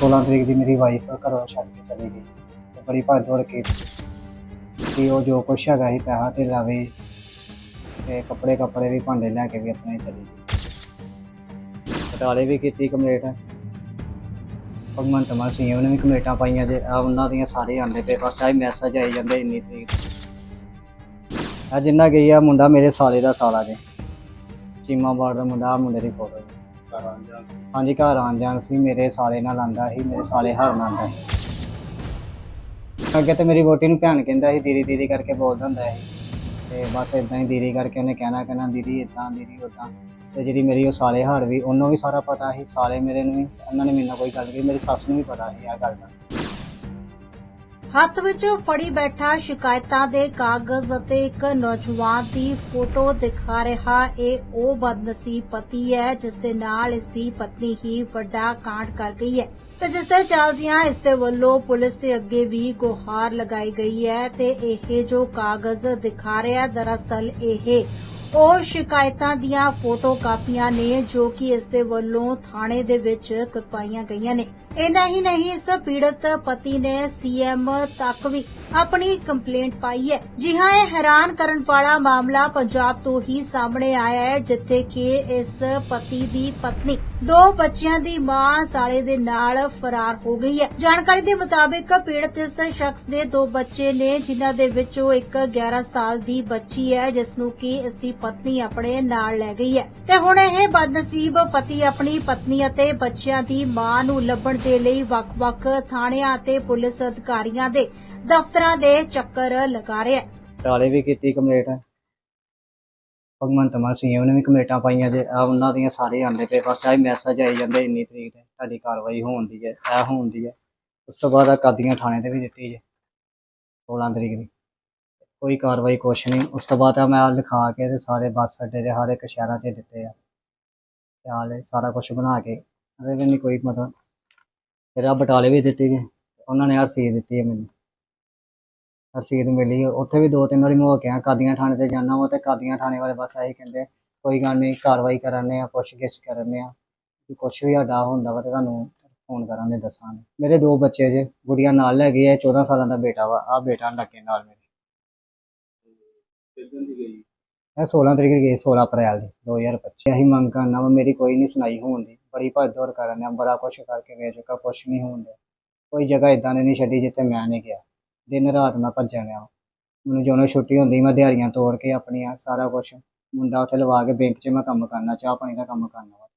16 ਤਰੀਕ ਦੀ ਮੇਰੀ ਵਾਈਫ ਘਰੋਂ ਛੱਡ ਕੇ ਚਲੀ ਗਈ। ਤੇ ਬੜੀ ਭੱਜ ਦੌੜ ਕੇ ਕਿ ਉਹ ਜੋ ਕੁਛ ਹੈਗਾ ਸੀ, ਪੈਸਾ ਤੇ ਲਾਵੇ, ਤੇ ਕੱਪੜੇ ਕੱਪੜੇ ਵੀ ਭਾਂਡੇ ਲੈ ਕੇ ਵੀ ਆਪਣੇ ਚਲੀ ਗਈ। ਬਟਾਲੇ ਵੀ ਕੀਤੀ ਕੰਪਲੇਂਟ ਭਗਵੰਤ ਮਾਨ ਸਿੰਘ ਨੇ ਵੀ ਕਮੇਟਾਂ ਪਾਈਆਂ ਜੇ ਆ ਉਹਨਾਂ ਦੀਆਂ ਸਾਰੇ ਆਉਂਦੇ ਪਏ, ਬਸ ਆਹੀ ਮੈਸੇਜ ਆਈ ਜਾਂਦੇ ਇੰਨੀ ਤਰੀਕ ਆ ਜਿੰਨਾ ਗਈ ਆ, ਮੁੰਡਾ ਮੇਰੇ ਸਾਲੇ ਦਾ ਸਾਲਾ ਜੇ। ਚੀਮਾ ਬਾੜ ਦਾ ਮੁੰਡਾ, ਆਹ ਮੁੰਡੇ ਦੀ ਫੋਟੋ ਹਾਂਜੀ, ਘਰ ਆਉਣ ਜਾਣ ਸੀ, ਮੇਰੇ ਸਾਲੇ ਨਾਲ ਆਂਦਾ ਸੀ, ਮੇਰੇ ਸਾਲੇ ਹਰ ਨਾਲ ਆਂਦਾ ਸੀ। ਅੱਗੇ ਤੇ ਮੇਰੀ ਵੋਟੀ ਨੂੰ ਭੈਣ ਕਹਿੰਦਾ ਸੀ, ਦੀਦੀ ਦੀਦੀ ਕਰਕੇ ਬੋਲਦਾ ਹੁੰਦਾ ਸੀ। ਤੇ ਬਸ ਇਦਾਂ ਹੀ ਦੀਦੀ ਕਰਕੇ ਉਹਨੇ ਕਹਿਣਾ ਕਹਿਣਾ, ਦੀਦੀ ਇਦਾਂ ਦੀਦੀ ਉਦਾਂ ਤੇ ਜਿਹੜੀ ਮੇਰੀ ਉਹ ਸਾਲੇ ਹਾਰ ਵੀ, ਉਹਨੂੰ ਵੀ ਸਾਰਾ ਪਤਾ ਸੀ, ਸਾਲੇ ਮੇਰੇ ਨੂੰ ਵੀ, ਉਹਨਾਂ ਨੇ ਮੇਰੇ ਨਾਲ ਕੋਈ ਗੱਲ ਕੀਤੀ ਮੇਰੀ ਸੱਸ ਨੂੰ ਵੀ ਪਤਾ ਸੀ ਇਹ ਗੱਲ ਦਾ। ਹੱਥ ਵਿੱਚ ਫੜੀ ਬੈਠਾ ਸ਼ਿਕਾਇਤਾਂ ਦੇ ਕਾਗਜ਼ ਅਤੇ ਇੱਕ ਨੌਜਵਾਨ ਦੀ ਫੋਟੋ ਦਿਖਾ ਰਿਹਾ। ਇਹ ਉਹ ਬਦਨਸੀਬ ਪਤੀ ਹੈ, ਜਿਸ ਦੇ ਨਾਲ ਇਸ ਦੀ ਪਤਨੀ ਹੀ ਵੱਡਾ ਕਾਂਡ ਕਰ ਗਈ ਹੈ। ਤੇ ਜਿਸ ਦੇ ਚੱਲਦਿਆਂ ਇਸ ਦੇ ਵੱਲੋਂ ਪੁਲਿਸ ਦੇ ਅੱਗੇ ਵੀ ਗੁਹਾਰ ਲਗਾਈ ਗਈ ਹੈ ਤੇ ਇਹ ਜੋ ਕਾਗਜ਼ ਦਿਖਾ ਰਿਹਾ, ਦਰਅਸਲ ਇਹ ਉਹ ਸ਼ਿਕਾਇਤਾਂ ਦੀਆਂ ਫੋਟੋ ਕਾਪੀਆਂ ਨੇ ਜੋ ਕਿ ਇਸ ਦੇ ਵੱਲੋਂ ਥਾਣੇ ਦੇ ਵਿੱਚ ਕਪਾਈਆਂ ਗਈਆਂ ਨੇ। ਇੰਨਾ ਹੀ ਨਹੀਂ, ਇਸ ਪੀੜਤ ਪਤੀ ਨੇ ਸੀਐਮ ਤੱਕ ਵੀ ਆਪਣੀ ਕੰਪਲੇਂਟ ਪਾਈ ਹੈ। ਜੀ ਹਾਂ, ਇਹ ਹੈਰਾਨ ਕਰਨ ਵਾਲਾ ਮਾਮਲਾ ਪੰਜਾਬ ਤੋਂ ਹੀ ਸਾਹਮਣੇ ਆਇਆ ਹੈ, ਜਿੱਥੇ ਕਿ ਇਸ ਪਤੀ ਦੀ ਪਤਨੀ ਦੋ ਬੱਚਿਆਂ ਦੀ ਮਾਂ ਸਾਲੇ ਦੇ ਨਾਲ ਫਰਾਰ ਹੋ ਗਈ ਹੈ। ਜਾਣਕਾਰੀ ਦੇ ਮੁਤਾਬਿਕ ਪੀੜਤ ਇਸ ਸ਼ਖਸ ਦੇ ਦੋ ਬੱਚੇ ਨੇ, ਜਿਨ੍ਹਾਂ ਦੇ ਵਿੱਚੋਂ ਇੱਕ 11 ਸਾਲ ਦੀ ਬੱਚੀ ਹੈ ਜਿਸ ਨੂੰ ਕਿ ਇਸ ਦੀ ਪਤਨੀ ਆਪਣੇ ਨਾਲ ਲੈ ਗਈ ਹੈ। ਤੇ ਹੁਣ ਇਹ ਬਦਨਸੀਬ ਪਤੀ ਆਪਣੀ ਪਤਨੀ ਅਤੇ ਬੱਚਿਆਂ ਦੀ ਮਾਂ ਨੂੰ ਲੱਭਣ ਦੇ ਲਈ ਵੱਖ-ਵੱਖ ਥਾਣਿਆਂ ਅਤੇ ਪੁਲਿਸ ਅਧਿਕਾਰੀਆਂ ਦੇ ਦਫ਼ਤਰਾਂ ਦੇ ਚੱਕਰ ਲਗਾ ਰਿਹਾ ਹੈ। ਬਟਾਲੇ ਵੀ ਕੀਤੀ ਕੰਪਲੇਂਟ। ਭਗਵੰਤ ਮਾਨ ਸਿੰਘ ਨੇ ਵੀ ਕਮੇਟਾਂ ਪਾਈਆਂ ਜੇ। ਆ ਉਹਨਾਂ ਦੀਆਂ ਸਾਰੇ ਆਉਂਦੇ ਪਏ, ਬਸ ਆਹੀ ਮੈਸੇਜ ਆਈ ਜਾਂਦੇ ਇੰਨੀ ਤਰੀਕ ਤੇ, ਤੁਹਾਡੀ ਕਾਰਵਾਈ ਹੋਣ ਦੀ ਹੈ ਇਹ ਹੋਣ ਦੀ ਹੈ। ਉਸ ਤੋਂ ਬਾਅਦ ਆ ਕਾਦੀਆਂ ਥਾਣੇ ਤੇ ਵੀ ਦਿੱਤੀ ਜੇ 16 ਤਰੀਕ ਦੀ। ਕੋਈ ਕਾਰਵਾਈ ਕੁਛ ਨਹੀਂ। ਉਸ ਤੋਂ ਬਾਅਦ ਆ ਮੈਂ ਆਹ ਲਿਖਾ ਕੇ ਤੇ ਸਾਰੇ ਬੱਸ ਅੱਡੇ ਦੇ ਹਰ ਇੱਕ ਸ਼ਹਿਰਾਂ 'ਚ ਦਿੱਤੇ ਆ। ਹਾਲੇ ਸਾਰਾ ਕੁਝ ਬਣਾ ਕੇ। ਅਰੇ ਵੀ ਨਹੀਂ ਕੋਈ ਮਤਲਬ। ਫਿਰ ਆ ਬਟਾਲੇ ਵੀ ਦਿੱਤੀ ਜੇ, ਉਹਨਾਂ ਨੇ ਰਸੀਦ ਦਿੱਤੀ ਹੈ ਮੈਨੂੰ। ਰਸੀਦ ਮਿਲੀ। ਉੱਥੇ ਵੀ ਦੋ ਤਿੰਨ ਵਾਰੀ ਮੈਂ ਹੋ ਕੇ ਆਇਆ ਕਾਦੀਆਂ ਥਾਣੇ ਤੇ ਜਾਣਾ ਵਾ ਤੇ ਕਾਦੀਆਂ ਥਾਣੇ ਵਾਲੇ ਬਸ ਇਹੀ ਕਹਿੰਦੇ ਕੋਈ ਗੱਲ ਨਹੀਂ ਕਾਰਵਾਈ ਕਰਾਂਦੇ ਆ ਪੁੱਛ ਗਿੱਛ ਕਰਨੇ ਆ। ਕਿ ਕੁਛ ਵੀ ਸਾਡਾ ਹੁੰਦਾ ਵਾ ਤੇ ਤੁਹਾਨੂੰ ਫੋਨ ਕਰਾਂਗੇ ਦੱਸਾਂਗੇ। ਮੇਰੇ ਦੋ ਬੱਚੇ ਜੇ ਗੁੜੀਆ ਨਾਲ ਲੈ ਗਈ ਹੈ 14 ਸਾਲਾਂ ਦਾ ਬੇਟਾ ਵਾ ਆ ਬੇਟਾ ਲੱਗੇ ਨਾਲ ਮੇਰੇ। ਇਹ 16 ਤਰੀਕ ਦੀ ਗਈ 16 ਅਪ੍ਰੈਲ ਦੀ 2025 ਅਸੀਂ ਮੰਗ ਕਰਨਾ ਵਾ ਮੇਰੀ ਕੋਈ ਨਹੀਂ ਸੁਣਾਈ ਹੋਣ ਦੀ। ਬੜੀ ਭੱਜ ਦੌੜ ਕਰਨ ਆ ਬੜਾ ਕੁਛ ਕਰਕੇ ਵੇਚ ਚੁੱਕਾ ਕੁਛ ਨਹੀਂ ਹੋਣ ਡਿਆ। ਕੋਈ ਜਗ੍ਹਾ ਇਦਾਂ ਦੀ ਨਹੀਂ ਛੱਡੀ ਜਿੱਥੇ ਮੈਂ ਨਹੀਂ ਗਿਆ। ਦਿਨ ਰਾਤ ਮੈਂ ਭੱਜਿਆ ਰਿਹਾ। ਮੈਨੂੰ ਜਦੋਂ ਛੁੱਟੀ ਹੁੰਦੀ ਮੈਂ ਦਿਹਾੜੀਆਂ ਤੋੜ ਕੇ ਆਪਣੀਆਂ ਸਾਰਾ ਕੁਝ ਮੁੰਡਾ ਉੱਥੇ ਲਵਾ ਕੇ ਬੈਂਕ 'ਚ ਮੈਂ ਕੰਮ ਕਰਨਾ, ਚਾਹ ਪਾਣੀ ਦਾ ਕੰਮ ਕਰਨਾ ਵਾ।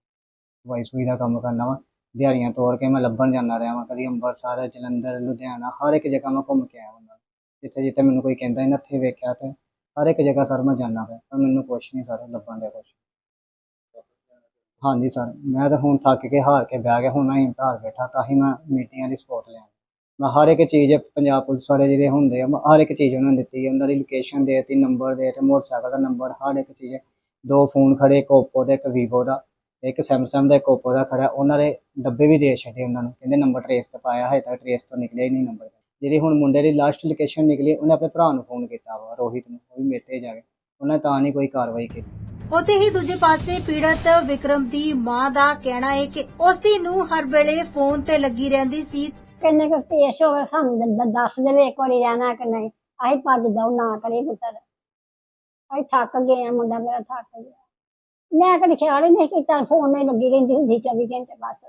ਵਾਈ ਸੂਈ ਦਾ ਕੰਮ ਕਰਨਾ ਵਾ। ਦਿਹਾੜੀਆਂ ਤੋੜ ਕੇ ਮੈਂ ਲੱਭਣ ਜਾਂਦਾ ਰਿਹਾ ਵਾਂ। ਕਦੀ ਅੰਮ੍ਰਿਤਸਰ ਜਲੰਧਰ, ਲੁਧਿਆਣਾ ਹਰ ਇੱਕ ਜਗ੍ਹਾ ਮੈਂ ਘੁੰਮ ਕੇ ਆਇਆ ਹੁੰਦਾ। ਜਿੱਥੇ ਜਿੱਥੇ ਮੈਨੂੰ ਕੋਈ ਕਹਿੰਦਾ ਇਹਨਾਂ ਇੱਥੇ ਵੇਖਿਆ ਤੇ ਹਰ ਇੱਕ ਜਗ੍ਹਾ ਸਰ ਮੈਂ ਜਾਣਾ ਪਿਆ ਪਰ ਮੈਨੂੰ ਕੁਛ ਨਹੀਂ ਸਰ, ਲੱਭਣ ਦੇ ਕੁਛ। ਹਾਂਜੀ ਸਰ, ਮੈਂ ਤਾਂ ਹੁਣ ਥੱਕ ਕੇ ਹਾਰ ਕੇ ਬਹਿ ਗਿਆ, ਹੁਣ ਮੈਂ ਘਰ ਬੈਠਾ, ਤਾਂ ਹੀ ਮੈਂ ਮੀਟਿੰਗਾਂ ਦੀ ਸਪੋਰਟ ਲਿਆ। ਮੈਂ ਹਰ ਇੱਕ ਚੀਜ਼ ਪੰਜਾਬ ਪੁਲਿਸ ਵਾਲੇ ਜਿਹੜੇ ਹੁੰਦੇ ਆ, ਮੈਂ ਹਰ ਇੱਕ ਚੀਜ਼ ਉਹਨਾਂ ਨੂੰ ਦਿੱਤੀ ਉਹਨਾਂ ਦੀ ਲੋਕੇਸ਼ਨ ਦੇ ਦਿੱਤੀ ਨੰਬਰ ਦੇ ਤੇ ਮੋਟਰਸਾਈਕਲ ਦਾ ਨੰਬਰ ਹਰ ਇੱਕ ਚੀਜ਼। ਦੋ ਫੋਨ ਖੜੇ, ਇੱਕ ਓਪੋ ਦਾ, ਇੱਕ ਵੀਵੋ ਦਾ, ਇੱਕ ਸੈਮਸੰਗ ਦਾ, ਇੱਕ ਓਪੋ ਦਾ ਖੜਾ। ਉਹਨਾਂ ਦੇ ਡੱਬੇ ਵੀ ਦੇ ਛੱਡੇ ਉਹਨਾਂ ਨੂੰ, ਕਹਿੰਦੇ ਨੰਬਰ ਟਰੇਸ ਤੇ ਪਾਇਆ ਹੈ ਤਾਂ ਟਰੇਸ ਤੋਂ ਨਿਕਲਿਆ ਹੀ ਨਹੀਂ ਨੰਬਰ ਜਿਹੜੀ ਹੁਣ ਮੁੰਡੇ ਦੀ ਲਾਸਟ ਲੋਕੇਸ਼ਨ ਨਿਕਲੀ, ਉਹਨੇ ਆਪਣੇ ਭਰਾ ਨੂੰ ਫੋਨ ਕੀਤਾ ਵਾ, ਰੋਹਿਤ ਨੂੰ, ਉਹ ਵੀ ਮੇਰੇ ਤੇ ਜਾ ਕੇ ਉਹਨਾਂ ਤਾਂ ਨਹੀਂ ਕੋਈ ਕਾਰਵਾਈ ਕੀਤੀ। ਉਤੇ ਹੀ ਦੂਜੇ ਪਾਸੇ ਪੀੜਤ ਵਿਕਰਮ ਦੀ ਮਾਂ ਦਾ ਕਹਿਣਾ ਹੈ ਕਿ ਉਸ ਦੀ ਨੂੰ ਹਰ ਵੇਲੇ ਫੋਨ ਤੇ ਲੱਗੀ ਰਹਿੰਦੀ ਸੀ। ਕਿੰਨੇ ਕੁ ਪੇਸ਼ ਹੋਵੇ ਸਾਨੂੰ ਦ- ਦੱਸ ਦੇਵੇ ਇੱਕ ਵਾਰੀ ਰਹਿਣਾ ਕਿ ਨਹੀਂ। ਅਸੀਂ ਭੱਜ ਦਉ ਨਾ ਕਰੇ ਪੁੱਤਰ ਅਸੀਂ ਥੱਕ ਗਏ ਆ, ਮੁੰਡਾ ਮੇਰਾ ਥੱਕ ਗਿਆ। ਮੈਂ ਕਦੇ ਖਿਆਲ ਹੀ ਨਹੀਂ ਕੀਤਾ, ਫੋਨ ਨਾਲ ਲੱਗੀ ਰਹਿੰਦੀ ਹੁੰਦੀ 24 ਘੰਟੇ ਬਸ।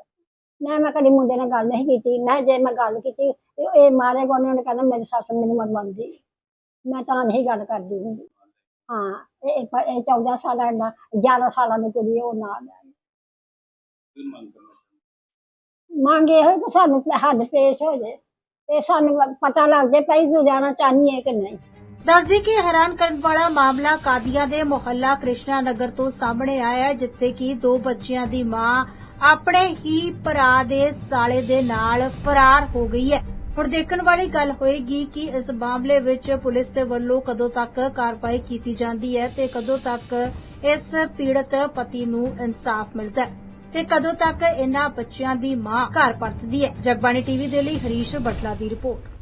ਮੈਂ ਮੈਂ ਕਦੀ ਮੁੰਡੇ ਨਾਲ ਗੱਲ ਨਹੀਂ ਕੀਤੀ। ਮੈਂ ਜੇ ਮੈਂ ਗੱਲ ਕੀਤੀ, ਤੇ ਇਹ ਮਾਰੇ ਗੋਨੇ ਉਹਨੇ ਕਹਿੰਦਾ ਮੇਰੀ ਸੱਸ ਮੈਨੂੰ ਮਰਵਾਉਂਦੀ ਮੈਂ ਤਾਂ ਨਹੀਂ ਗੱਲ ਕਰਦੀ ਹੁੰਦੀ। ਹਾਂ, ਇਹ ਇਹ 14 ਸਾਲਾਂ ਦਾ 11 ਸਾਲਾਂ ਦੀ ਕੁੜੀ ਉਹ ਨਾਲ ਹੈ। ਮੰਗੇ ਹੋਏ ਤਾਂ ਸਾਨੂੰ ਹੱਦ ਪੇਸ਼ ਹੋ ਜੇ। ਤੇ ਸਾਨੂੰ ਪਤਾ ਲੱਗ ਜੇ ਪਈ ਤੂੰ ਜਾਣਾ ਚਾਹਨੀ ਕਿ ਨਹੀਂ। ਦੱਸਦੀ ਕਿ ਹੈਰਾਨ ਕਰਨ ਵਾਲਾ ਮਾਮਲਾ ਕਾਦੀਆਂ ਦੇ ਮੁਹੱਲਾ ਕ੍ਰਿਸ਼ਨਾ ਨਗਰ ਤੋਂ ਸਾਹਮਣੇ ਆਇਆ ਹੈ, ਜਿੱਥੇ ਕਿ ਦੋ ਬੱਚਿਆਂ ਦੀ ਮਾਂ ਆਪਣੇ ਹੀ ਭਰਾ ਦੇ ਸਾਲੇ ਦੇ ਨਾਲ ਫਰਾਰ ਹੋ ਗਈ ਹੈ। ਹੁਣ ਦੇਖਣ ਵਾਲੀ ਗੱਲ ਹੋਏਗੀ ਕਿ ਇਸ ਮਾਮਲੇ ਵਿੱਚ ਪੁਲਿਸ ਦੇ ਵੱਲੋਂ ਕਦੋਂ ਤੱਕ ਕਾਰਵਾਈ ਕੀਤੀ ਜਾਂਦੀ ਹੈ ਤੇ ਕਦੋਂ ਤੱਕ ਇਸ ਪੀੜਤ ਪਤੀ ਨੂੰ ਇਨਸਾਫ ਮਿਲਦਾ ਹੈ। ਤੇ ਕਦੋਂ ਤੱਕ ਇਹਨਾਂ ਬੱਚਿਆਂ ਦੀ ਮਾਂ ਘਰ ਪਰਤਦੀ ਹੈ? ਜਗਬਾਣੀ ਟੀਵੀ ਦੇ ਲਈ ਹਰੀਸ਼ ਬਟਲਾ ਦੀ ਰਿਪੋਰਟ।